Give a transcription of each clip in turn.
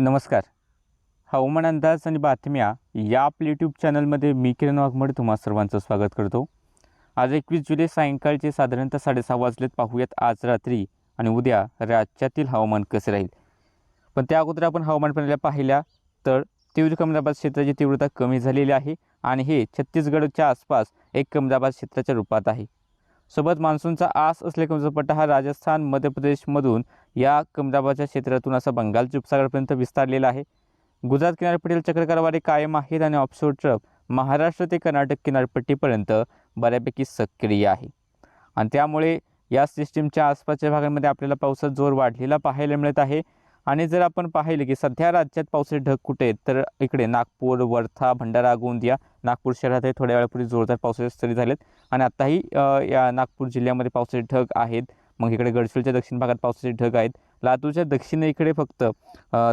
नमस्कार. हवामान अंदाज आणि बातम्या या आपल्या यूट्यूब चॅनलमध्ये मी किरण वाघमड तुम्हा सर्वांचं स्वागत करतो. आज एकवीस जुलै सायंकाळचे साधारणतः साडेसहा वाजलेत. पाहूयात आज रात्री आणि उद्या राज्यातील हवामान कसे राहील. पण त्या अगोदर आपण हवामान प्रणाल्या पाहिल्या तर तीव्र कमदाबाद क्षेत्राची तीव्रता कमी झालेली आहे आणि हे छत्तीसगडच्या आसपास एक कमदाबाद क्षेत्राच्या रूपात आहे. सोबत मान्सूनचा आस असलेला कमजोरपट्टा हा राजस्थान मध्य प्रदेशमधून या कमदाबाच्या क्षेत्रातून असा बंगालच्या उपसागरापर्यंत विस्तारलेला आहे. गुजरात किनारपट्टीला चक्रकारवारी कायम आहेत आणि ऑफशोर ट्रफ महाराष्ट्र ते कर्नाटक किनारपट्टीपर्यंत बऱ्यापैकी सक्रिय आहे. आणि त्यामुळे या सिस्टीमच्या आसपासच्या भागांमध्ये आपल्याला पावसात जोर वाढलेला पाहायला मिळत आहे. आणि जर आपण पाहिलं की सध्या राज्यात पावसाचे ढग कुठे आहेत तर इकडे नागपूर वर्धा भंडारा गोंदिया नागपूर शहरातही थोड्या वेळापूर्वी जोरदार पावसाचे सरी झालेत. आणि आत्ताही या नागपूर जिल्ह्यामध्ये पावसाचे ढग आहेत. मग इकडे गडचिरोलीच्या दक्षिण भागात पावसाचे ढग आहेत. लातूरच्या दक्षिणेकडे फक्त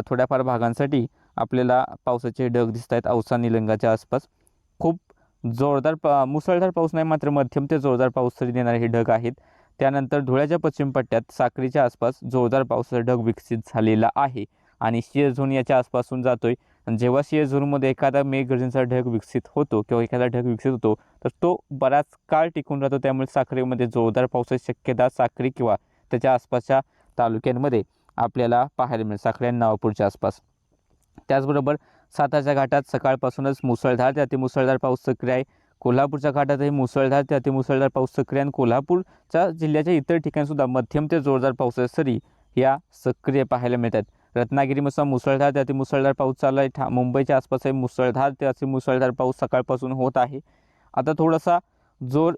थोड्याफार भागांसाठी आपल्याला पावसाचे ढग दिसत आहेत. औसा निलंगाच्या आसपास. खूप जोरदार पा मुसळधार पाऊस नाही मात्र मध्यम ते जोरदार पाऊस तरी देणारे हे ढग आहेत. त्यानंतर धुळ्याच्या पश्चिम पट्ट्यात साक्रीच्या आसपास जोरदार पावसाचा ढग विकसित झालेला आहे आणि शियर झोन याच्या आसपासून जातोय. आणि जेव्हा शियर झोनमध्ये एखादा मेघगर्जनचा ढग विकसित होतो किंवा एखादा ढग विकसित होतो तर तो बराच काळ टिकून राहतो. त्यामुळे साखरेमध्ये जोरदार पावसाची शक्यता साक्री किंवा त्याच्या आसपासच्या तालुक्यांमध्ये आपल्याला पाहायला मिळेल. साखरे आणि नवापूरच्या आसपास. त्याचबरोबर सातारच्या घाटात सकाळपासूनच मुसळधार ते अतिमुसळधार पाऊस सक्रिय आहे. कोल्हापूरच्या घाटातही मुसळधार ते अतिमुसळधार पाऊस सक्रिय आणि कोल्हापूरच्या जिल्ह्याच्या इतर ठिकाणीसुद्धा मध्यम ते जोरदार पावसाच्या सरी या सक्रिय पाहायला मिळतात. रत्नागिरीमध्ये मुसळधार ते अतिमुसळधार पाऊस चालू आहे. ठा मुंबईच्या आसपासही मुसळधार ते अतिमुसळधार पाऊस सकाळपासून होत आहे. आता थोडासा जोर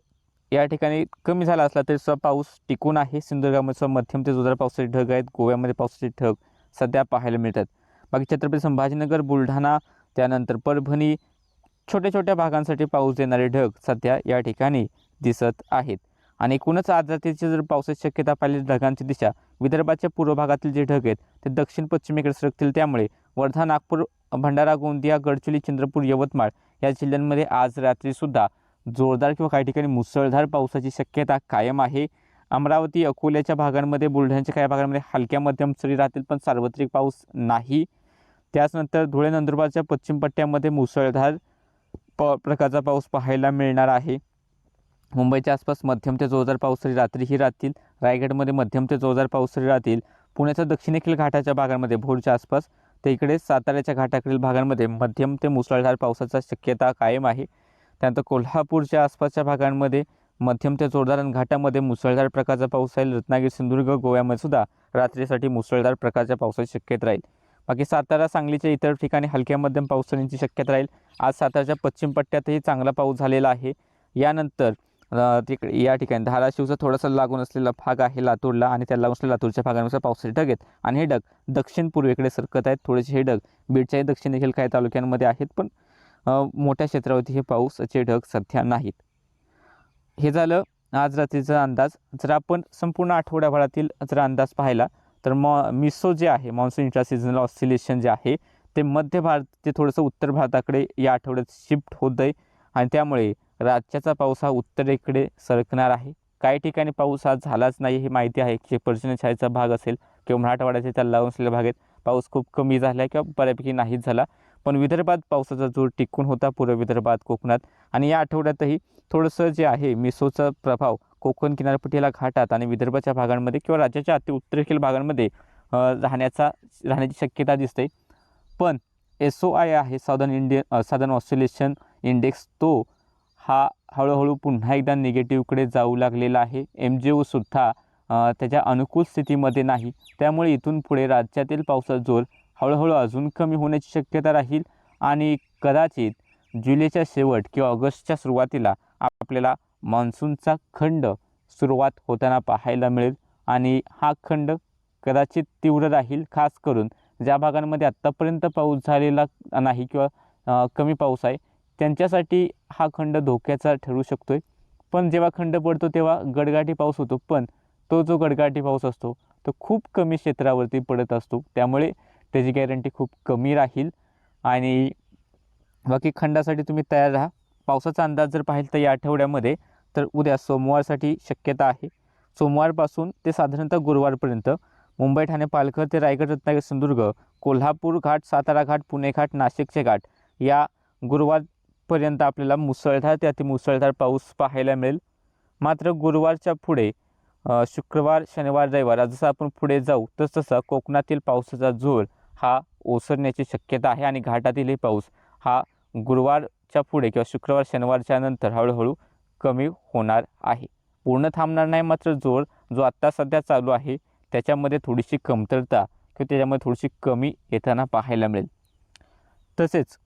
या ठिकाणी कमी झाला असला तरी सुद्धा पाऊस टिकून आहे. सिंधुदुर्गामध्ये मध्यम ते जोरदार पावसाचे ढग आहेत. गोव्यामध्ये पावसाचे ढग सध्या पाहायला मिळतात. बाकी छत्रपती संभाजीनगर बुलढाणा त्यानंतर परभणी छोट्या छोट्या भागांसाठी पाऊस देणारे ढग सध्या या ठिकाणी दिसत आहेत. आणि एकूणच आज रात्रीची जर पावसाची शक्यता पाहिली ढगांची दिशा विदर्भाच्या पूर्व भागातील जे ढग आहेत ते दक्षिण पश्चिमेकडे सरकतील. त्यामुळे वर्धा नागपूर भंडारा गोंदिया गडचिरोली चंद्रपूर यवतमाळ या जिल्ह्यांमध्ये आज रात्रीसुद्धा जोरदार किंवा काही ठिकाणी मुसळधार पावसाची शक्यता कायम आहे. अमरावती अकोल्याच्या भागांमध्ये बुलढाण्याच्या काही भागांमध्ये हलक्या मध्यम सरी राहतील पण सार्वत्रिक पाऊस नाही. त्याचनंतर धुळे नंदुरबारच्या पश्चिम पट्ट्यामध्ये मुसळधार प प्रकारचा पाऊस पाहायला मिळणार आहे. मुंबईच्या आसपास मध्यम ते जोरदार पाऊस रात्रीही राहतील. रायगडमध्ये मध्यम ते जोरदार पाऊस राहतील. पुण्याच्या दक्षिणेकडील घाटाच्या भागांमध्ये भोरच्या आसपास तर इकडे साताऱ्याच्या घाटाकडील भागांमध्ये मध्यम ते मुसळधार पावसाचा शक्यता कायम आहे. त्यानंतर कोल्हापूरच्या आसपासच्या भागांमध्ये मध्यम ते जोरदार आणि घाटामध्ये मुसळधार प्रकारचा पाऊस राहील. रत्नागिरी सिंधुदुर्ग गोव्यामध्ये सुद्धा रात्रीसाठी मुसळधार प्रकारच्या पावसाची शक्यता राहील. बाकी सातारा सांगलीच्या इतर ठिकाणी हलक्या मध्यम पाऊस होण्याची शक्यता राहील. आज सातारच्या पश्चिम पट्ट्यातही चांगला पाऊस झालेला आहे. यानंतर तिकडे या ठिकाणी धाराशिवचा थोडासा लागून असलेला भाग आहे लातूरला आणि त्याला लागून असलेल्या लातूरच्या भागानुसार पावसाचे ढग आहेत. आणि हे ढग दक्षिण पूर्वेकडे सरकत आहेत. थोडेसे हे ढग बीडच्याही दक्षिण देखील काही तालुक्यांमध्ये आहेत पण मोठ्या क्षेत्रावरती हे पाऊसाचे ढग सध्या नाहीत. हे झालं आज रात्रीचा अंदाज. जर आपण संपूर्ण आठवड्याभरातील जर अंदाज पाहिला तर मॉ मिसो जे आहे मान्सून इंट्रा सिजनल ऑसिलेशन जे आहे ते मध्य भारत ते थोडंसं उत्तर भारताकडे या आठवड्यात शिफ्ट होत आहे आणि त्यामुळे राज्याचा पाऊस हा उत्तरेकडे सरकणार आहे. काही ठिकाणी पाऊस हा झालाच नाही हे माहिती आहे. की पर्जन्यछायेचा भाग असेल किंवा मराठवाड्याचे त्या लावून असलेल्या भागात पाऊस खूप कमी झाला आहे किंवा बऱ्यापैकी नाहीच झाला. पण विदर्भात पावसाचा जोर टिकून होता पूर्व विदर्भात कोकणात. आणि या आठवड्यातही थोडंसं जे आहे मिसोचा प्रभाव कोकण किनारपट्टीला घाटात आणि विदर्भाच्या भागांमध्ये किंवा राज्याच्या अति उत्तरेखील भागांमध्ये राहण्याचा राहण्याची शक्यता दिसते. पण एस ओ आय आहे साधन इंडियन साधन ऑस्ट्रेलेशन इंडेक्स. तो हा हळूहळू पुन्हा एकदा निगेटिव्हकडे जाऊ लागलेला आहे. एम जी ओसुद्धा त्याच्या अनुकूल स्थितीमध्ये नाही. त्यामुळे इथून पुढे राज्यातील पावसाचा जोर हळूहळू अजून कमी होण्याची शक्यता राहील आणि कदाचित जुलैच्या शेवट किंवा ऑगस्टच्या सुरुवातीला आपल्याला मान्सूनचा खंड सुरुवात होताना पाहायला मिळेल. आणि हा खंड कदाचित तीव्र राहील खास करून ज्या भागांमध्ये आत्तापर्यंत पाऊस झालेला नाही किंवा कमी पाऊस आहे त्यांच्यासाठी हा खंड धोक्याचा ठरू शकतो आहे पण जेव्हा खंड पडतो तेव्हा गडगाठी पाऊस होतो. पण तो जो गडगाठी पाऊस असतो तो खूप कमी क्षेत्रावरती पडत असतो. त्यामुळे त्याची गॅरंटी खूप कमी राहील. आणि बाकी खंडासाठी तुम्ही तयार राहा. पावसाचा अंदाज जर पाहिल तर या आठवड्यामध्ये तर उद्या सोमवारसाठी शक्यता आहे. सोमवारपासून ते साधारणतः गुरुवारपर्यंत मुंबई ठाणे पालघर ते रायगड रत्नागिरी सिंधुदुर्ग कोल्हापूर घाट सातारा घाट पुणे घाट नाशिकचे घाट या गुरुवारपर्यंत आपल्याला मुसळधार ते अति मुसळधार पाऊस पाहायला मिळेल. मात्र गुरुवारच्या पुढे शुक्रवार शनिवार रविवार जसं आपण पुढे जाऊ तसतसं कोकणातील पावसाचा जोर हा ओसरण्याची शक्यता आहे आणि घाटातीलही पाऊस हा गुरुवारच्या पुढे किंवा शुक्रवार शनिवारच्या नंतर हळूहळू कमी होणार आहे. पूर्ण थांबणार नाही मात्र जोर जो आत्ता सध्या चालू आहे त्याच्यामध्ये थोडीशी कमतरता किंवा त्याच्यामध्ये थोडीशी कमी येताना पाहायला मिळेल. तसेच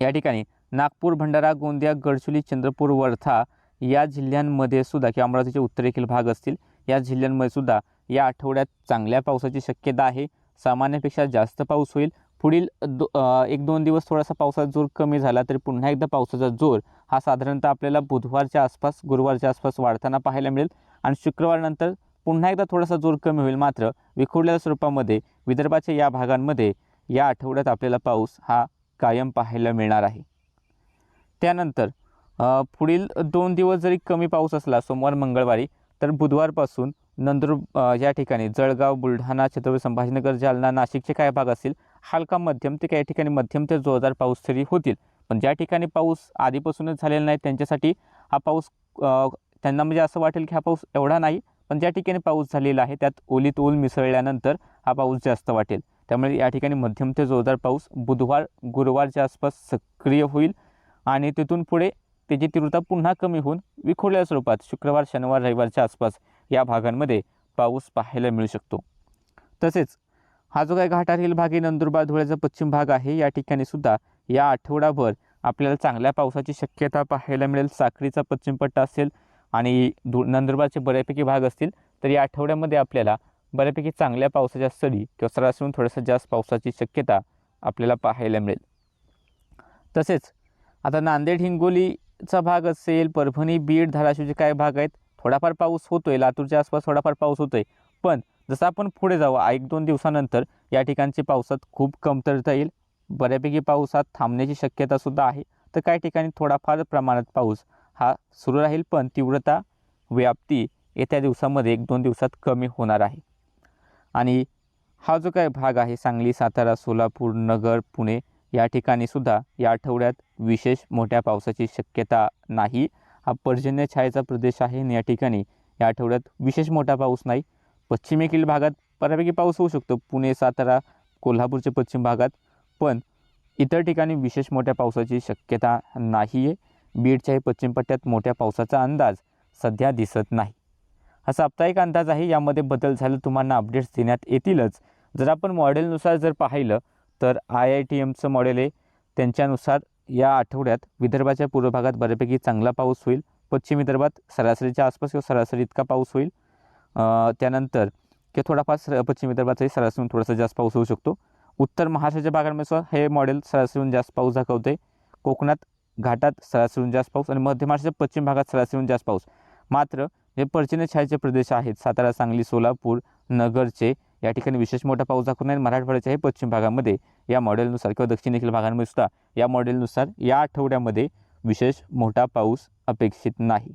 या ठिकाणी नागपूर भंडारा गोंदिया गडचिरोली चंद्रपूर वर्धा या जिल्ह्यांमध्ये सुद्धा किंवा अमरावतीचे उत्तरेखील भाग असतील या जिल्ह्यांमध्ये सुद्धा या आठवड्यात चांगल्या पावसाची शक्यता आहे. सामान्यपेक्षा जास्त पाऊस होईल पुढील दो एक दोन दिवस थोडासा पावसाचा जोर कमी झाला तरी पुन्हा एकदा पावसाचा जोर हा साधारणतः आपल्याला बुधवारच्या आसपास गुरुवारच्या आसपास वाढताना पाहायला मिळेल. आणि शुक्रवारनंतर पुन्हा एकदा थोडासा जोर कमी होईल. मात्र विखुरलेल्या स्वरूपामध्ये विदर्भाच्या या भागांमध्ये या आठवड्यात आपल्याला पाऊस हा कायम पाहायला मिळणार आहे. त्यानंतर पुढील दोन दिवस जरी कमी पाऊस असला सोमवार मंगळवारी तर बुधवारपासून नंदुर या ठिकाणी जळगाव बुलढाणा छत्रपती संभाजीनगर जालना नाशिकचे काय भाग असतील. हलका मध्यम ते काही ठिकाणी मध्यम ते जोरदार पाऊस तरी होतील. पण ज्या ठिकाणी पाऊस आधीपासूनच झालेला नाही त्यांच्यासाठी हा पाऊस त्यांना म्हणजे असं वाटेल की हा पाऊस एवढा नाही पण ज्या ठिकाणी पाऊस झालेला आहे त्यात ओलीत ओल मिसळल्यानंतर हा पाऊस जास्त वाटेल. त्यामुळे या ठिकाणी मध्यम ते जोरदार पाऊस बुधवार गुरुवारच्या आसपास सक्रिय होईल आणि तिथून पुढे त्याची तीव्रता पुन्हा कमी होऊन विखुरल्या स्वरूपात शुक्रवार शनिवार रविवारच्या आसपास या भागांमध्ये पाऊस पाहायला मिळू शकतो. तसेच हा जो काही घाटातील भाग आहे नंदुरबार धुळ्याचा पश्चिम भाग आहे या ठिकाणी सुद्धा या आठवडाभर आपल्याला चांगल्या पावसाची शक्यता पाहायला मिळेल. साखरीचा पश्चिम पट्टा असेल आणि धु नंदुरबारचे बऱ्यापैकी भाग असतील तर या आठवड्यामध्ये आपल्याला बऱ्यापैकी चांगल्या पावसाच्या सरी किंवा सरासरून थोडंसं जास्त पावसाची शक्यता आपल्याला पाहायला मिळेल. तसेच आता नांदेड हिंगोलीचा भाग असेल परभणी बीड धाराशिवचे काय भाग आहेत. थोडाफार पाऊस होतोय लातूरच्या आसपास थोडाफार पाऊस होतोय. पण जसं आपण पुढे जाऊ एक दोन दिवसानंतर या ठिकाणची पावसात खूप कमतरता येईल. बऱ्यापैकी पावसात थांबण्याची शक्यतासुद्धा आहे. तर काही ठिकाणी थोडाफार प्रमाणात पाऊस हा सुरू राहील पण तीव्रता व्याप्ती येत्या दिवसामध्ये एक दोन दिवसात कमी होणार आहे. आणि हा जो काय भाग आहे सांगली सातारा सोलापूर नगर पुणे या ठिकाणी सुद्धा या आठवड्यात विशेष मोठ्या पावसाची शक्यता नाही. हा पर्जन्य छायेचा प्रदेश आहे आणि या ठिकाणी या आठवड्यात विशेष मोठा पाऊस नाही. पश्चिमेकडील भागात बऱ्यापैकी पाऊस होऊ शकतो. पुणे सातारा कोल्हापूरच्या पश्चिम भागात पण इतर ठिकाणी विशेष मोठ्या पावसाची शक्यता नाही आहे बीडच्याही पश्चिम पट्ट्यात मोठ्या पावसाचा अंदाज सध्या दिसत नाही. हा साप्ताहिक अंदाज आहे. यामध्ये बदल झाला तुम्हाला अपडेट्स देण्यात येतीलच. जर आपण मॉडेलनुसार जर पाहिलं तर आय आय टी एमचं मॉडेल आहे. त्यांच्यानुसार या आठवड्यात विदर्भाच्या पूर्व भागात बऱ्यापैकी चांगला पाऊस होईल. पश्चिम विदर्भात सरासरीच्या आसपास किंवा सरासरी इतका पाऊस होईल. त्यानंतर किंवा थोडाफार पश्चिम विदर्भातही सरासरीहून थोडासा जास्त पाऊस होऊ शकतो. उत्तर महाराष्ट्राच्या भागांमध्ये सुद्धा हे मॉडेल सरासरीहून जास्त पाऊस दाखवते कोकणात घाटात सरासरीहून जास्त पाऊस आणि मध्य महाराष्ट्राच्या पश्चिम भागात सरासरीहून जास्त पाऊस. मात्र जे पर्जन्य छायाचे प्रदेश आहेत. सातारा सांगली सोलापूर नगरचे या ठिकाणी विशेष मोठा पाऊस दाखवून मराठवाड्याच्या हे पश्चिम भागामध्ये या मॉडेलनुसार किंवा दक्षिणेकडील भागांमध्ये सुद्धा या मॉडेलनुसार या आठवड्यामध्ये विशेष मोठा पाऊस अपेक्षित नाही.